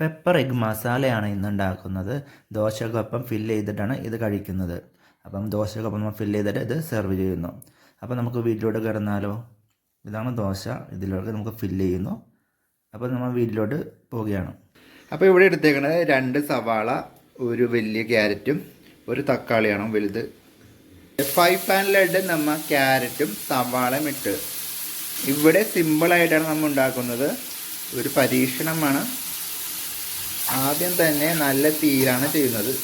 Pepper egg മസാലയാണ് ഇന്ന് ഉണ്ടാക്കുന്നത് ദോശക്കൊപ്പം ഫില്ല് ചെയ്തിട്ടാണ് ഇത് കഴിക്കുന്നത്. അപ്പം ദോശക്കൊപ്പം നമ്മൾ ഫില്ല് ചെയ്തിട്ട് ഇത് സെർവ് ചെയ്യുന്നു. അപ്പം നമുക്ക് വീട്ടിലോട്ട് കിടന്നാലോ? ഇതാണ് ദോശ. ഇതിലോട്ട് നമുക്ക് ഫില്ല് ചെയ്യുന്നു. അപ്പോൾ നമ്മൾ വീട്ടിലോട്ട് പോവുകയാണ്. അപ്പോൾ ഇവിടെ എടുത്തേക്കുന്നത് രണ്ട് സവാള ഒരു വലിയ ക്യാരറ്റും ഒരു തക്കാളിയാണ് വലുത്. ഫൈവ് പാനിലായിട്ട് നമ്മൾ ക്യാരറ്റും സവാളയും ഇട്ട്. ഇവിടെ സിമ്പിളായിട്ടാണ് നമ്മൾ ഉണ്ടാക്കുന്നത്. ഒരു പരീക്ഷണമാണ്. ആദ്യം തന്നെ നല്ല തീരാണ് ചെയ്യുന്നത്.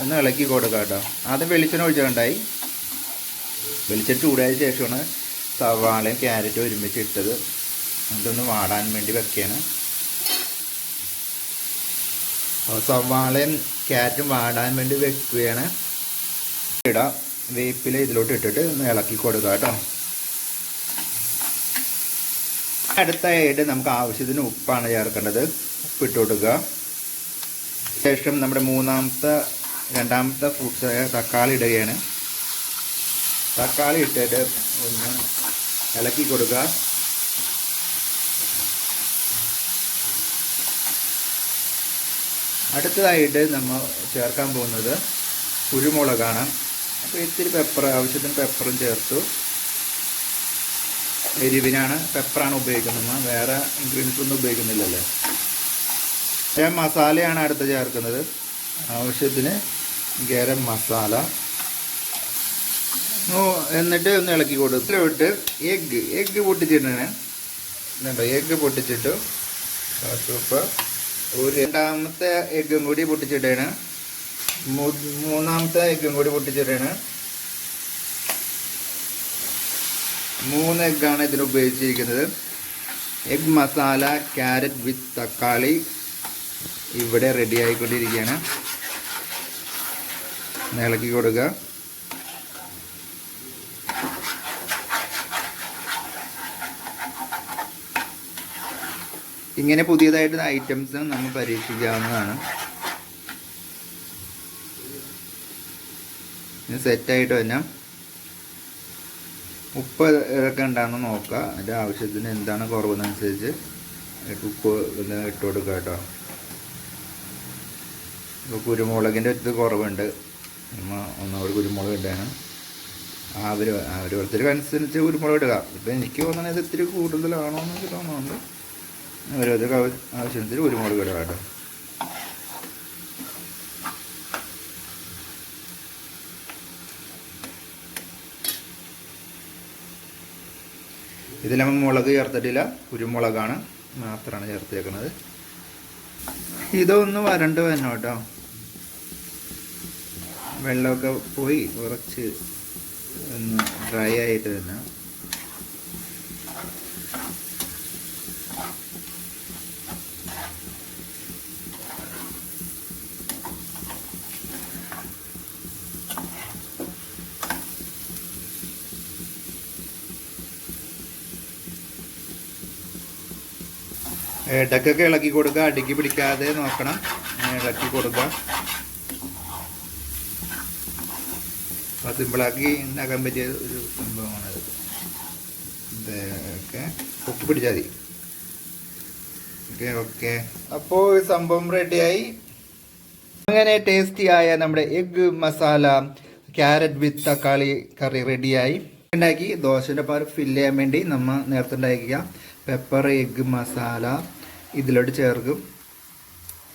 ഒന്ന് ഇളക്കി കൊടുക്കുക കേട്ടോ. ആദ്യം വെളിച്ചെണ്ണ ഒഴിച്ചിട്ടുണ്ടായി. വെളിച്ചെണ്ണ ചൂടായ ശേഷമാണ് സവാളയും ക്യാരറ്റും ഒരുമിച്ച് ഇട്ടത്. എന്നിട്ടൊന്ന് വാടാൻ വേണ്ടി വെക്കുകയാണ്. അപ്പോൾ സവാളയും ക്യാരറ്റും വാടാൻ വേണ്ടി വെക്കുകയാണ്. ഇടാം. വേപ്പില ഇതിലോട്ട് ഇട്ടിട്ട് ഒന്ന് ഇളക്കി കൊടുക്കുക കേട്ടോ. അടുത്തായിട്ട് നമുക്ക് ആവശ്യത്തിന് ഉപ്പാണ് ചേർക്കേണ്ടത്. ഉപ്പിട്ട് കൊടുക്കുക. ശേഷം നമ്മുടെ മൂന്നാമത്തെ രണ്ടാമത്തെ ഫ്രൂട്ട്സായ തക്കാളി ഇടുകയാണ്. തക്കാളി ഇട്ടിട്ട് ഒന്ന് ഇളക്കി കൊടുക്കുക അടുത്തതായിട്ട് നമ്മൾ ചേർക്കാൻ പോകുന്നത് കുരുമുളകാണ്. അപ്പോൾ ഇത്തിരി പെപ്പർ ആവശ്യത്തിന് പെപ്പറും ചേർത്തു. എരിവിനാണ് പെപ്പറാണ് ഉപയോഗിക്കുന്നത്. വേറെ ഇൻഗ്രീഡിയൻസ് ഒന്നും ഉപയോഗിക്കുന്നില്ലല്ലേ. ഗരം മസാലയാണ് അടുത്ത് ചേർക്കുന്നത്. ആവശ്യത്തിന് ഗരം മസാല. എന്നിട്ട് ഒന്ന് ഇളക്കി കൊടുത്തിട്ട് എഗ്ഗ് എഗ്ഗ് പൊട്ടിച്ചിട്ടാണ് എന്നുണ്ടോ എഗ്ഗ് പൊട്ടിച്ചിട്ടു. ഇപ്പോൾ ഒരു രണ്ടാമത്തെ എഗ്ഗും കൂടി പൊട്ടിച്ചിട്ടാണ്. മൂന്നാമത്തെ എഗ്ഗും കൂടി പൊട്ടിച്ചിട്ടാണ്. മൂന്ന് എഗ്ഗാണ് ഇതിന് ഉപയോഗിച്ചിരിക്കുന്നത്. എഗ് മസാല ക്യാരറ്റ് വിത്ത് തക്കാളി ഇവിടെ റെഡി ആയിക്കൊണ്ടിരിക്കുകയാണ്. ഇളക്കി കൊടുക്കുക. ഇങ്ങനെ പുതിയതായിട്ട് ഐറ്റംസ് നമ്മൾ പരീക്ഷിക്കാവുന്നതാണ്. ഇത് സെറ്റായിട്ട് തന്നെ ഉപ്പ് ഇതൊക്കെ ഉണ്ടാകുന്ന നോക്കുക. അതിന്റെ ആവശ്യത്തിന് എന്താണ് കുറവെന്നനുസരിച്ച് ഉപ്പ് ഇട്ട് കൊടുക്കുക കേട്ടോ. ഇപ്പോൾ കുരുമുളകിന്റെ ഇത് കുറവുണ്ട്. നമ്മൾ ഒന്നുകൂടി കുരുമുളക് ഇടാണ്. അവർ ഓരോരുത്തർക്ക് അനുസരിച്ച് കുരുമുളക് ഇടുക. ഇപ്പം എനിക്ക് തോന്നുന്നത് ഇത് ഇത്തിരി കൂടുതലാണോ എന്നൊക്കെ തോന്നുന്നുണ്ട്. ഓരോരുത്തർക്ക് ആവ- ആവശ്യത്തിന് കുരുമുളക് ഇടുക കേട്ടോ. ഇതിൽ നമ്മൾ മുളക് ചേർത്തിട്ടില്ല. കുരുമുളകാണ് മാത്രമാണ് ചേർത്തേക്കുന്നത് ഇതൊന്ന് വരണ്ട് വരണം കേട്ടോ. വെള്ളമൊക്കെ പോയി കുറച്ച് ഒന്ന് ഡ്രൈ ആയിട്ട് തന്നെ. ഇടക്കൊക്കെ ഇളക്കി കൊടുക്കുക അടുക്കി പിടിക്കാതെ നോക്കണം. ഇളക്കി കൊടുക്കുക. സിമ്പിളാക്കി ഉണ്ടാക്കാൻ പറ്റിയ ഒരു സംഭവമാണത് ഇതൊക്കെ പൊക്കി പിടിച്ചാൽ മതി. Okay okay. അപ്പോൾ സംഭവം റെഡിയായി. അങ്ങനെ ടേസ്റ്റിയായ നമ്മുടെ എഗ് മസാല ക്യാരറ്റ് വിത്ത് തക്കാളി കറി റെഡിയായി. ഉണ്ടാക്കി ദോശന്റെ പാൽ ഫില്ല് ചെയ്യാൻ വേണ്ടി നമ്മൾ നേരത്തെ ഉണ്ടാക്കിയ പെപ്പർ എഗ് മസാല ഇതിലോട്ട് ചേർക്കും.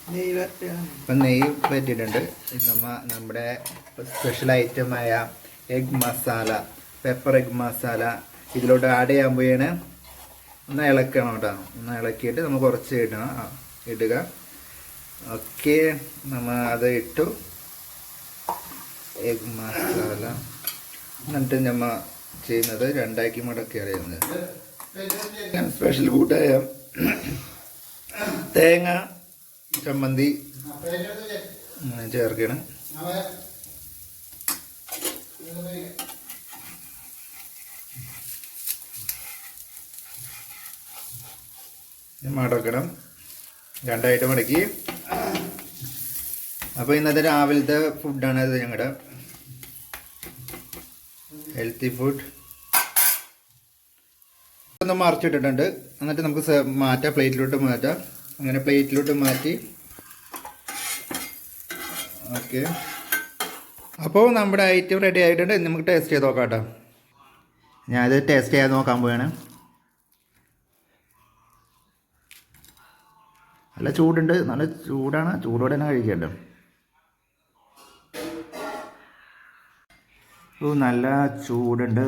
ഇപ്പം നെയ്യ് പറ്റിയിട്ടുണ്ട്. നമ്മ നമ്മുടെ special ഐറ്റമായ egg masala pepper egg masala ഇതിലോട്ട് ആഡ് ചെയ്യാൻ പോയാണ് ഒന്ന് ഇളക്കണം കേട്ടോ. ഒന്ന് ഇളക്കിയിട്ട് നമ്മൾ കുറച്ച് ഇടണം. ഇടുക. ഓക്കെ നമ്മൾ അത് ഇട്ടു. എഗ് മസാല എന്നിട്ട് നമ്മൾ ചെയ്യുന്നത് രണ്ടാക്കി മടക്കി അറിയുന്നത്. സ്പെഷ്യൽ കൂട്ടായ തേങ്ങ ചമ്മന്തി. അങ്ങനെ ചേർക്കണം മടക്കണം. രണ്ടായിട്ട് മടക്കി. അപ്പോൾ ഇന്നത്തെ രാവിലത്തെ ഫുഡാണ് അത് ഞങ്ങളുടെ ഹെൽത്തി ഫുഡ് ഒന്ന് മറിച്ചിട്ടിട്ടുണ്ട്. എന്നിട്ട് നമുക്ക് മാറ്റാം പ്ലേറ്റിലോട്ട് മാറ്റാം. അങ്ങനെ പ്ലേറ്റിലോട്ട് മാറ്റി. ഓക്കെ. അപ്പോൾ നമ്മുടെ ഐറ്റം റെഡി ആയിട്ടുണ്ട്. നമുക്ക് ടേസ്റ്റ് ചെയ്ത് നോക്കാം കേട്ടോ. ഞാനത് ടേസ്റ്റ് ചെയ്യാൻ നോക്കാൻ പോവാണ്. നല്ല ചൂടുണ്ട്. നല്ല ചൂടാണ്. ചൂടോടെ തന്നെ കഴിക്കട്ടോ ഓ നല്ല ചൂടുണ്ട്.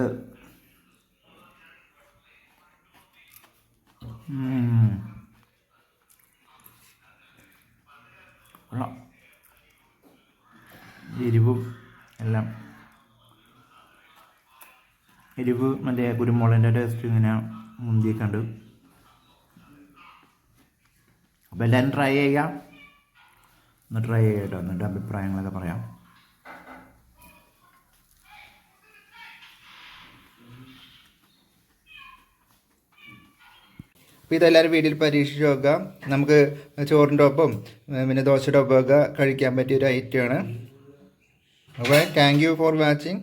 ഉം. കൊള്ളാം എരിവും എല്ലാം. എരിവ് മറ്റേ കുരുമുളകിന്റെ ടേസ്റ്റ് ഇങ്ങനെ മുന്തിയൊക്കെയുണ്ട് അപ്പോൾ എല്ലാവരും ട്രൈ ചെയ്യാം ഒന്ന് ട്രൈ ചെയ്യട്ടോ എന്നിട്ട് അഭിപ്രായങ്ങളൊക്കെ പറയാം. അപ്പോൾ ഇതെല്ലാവരും വീട്ടിൽ പരീക്ഷിച്ച് നോക്കുക. നമുക്ക് ചോറിന്റെ ഒപ്പം പിന്നെ ദോശയുടെ ഒപ്പമൊക്കെ കഴിക്കാൻ പറ്റിയ ഒരു ഐറ്റമാണ് അപ്പോൾ താങ്ക് യു ഫോർ വാച്ചിങ്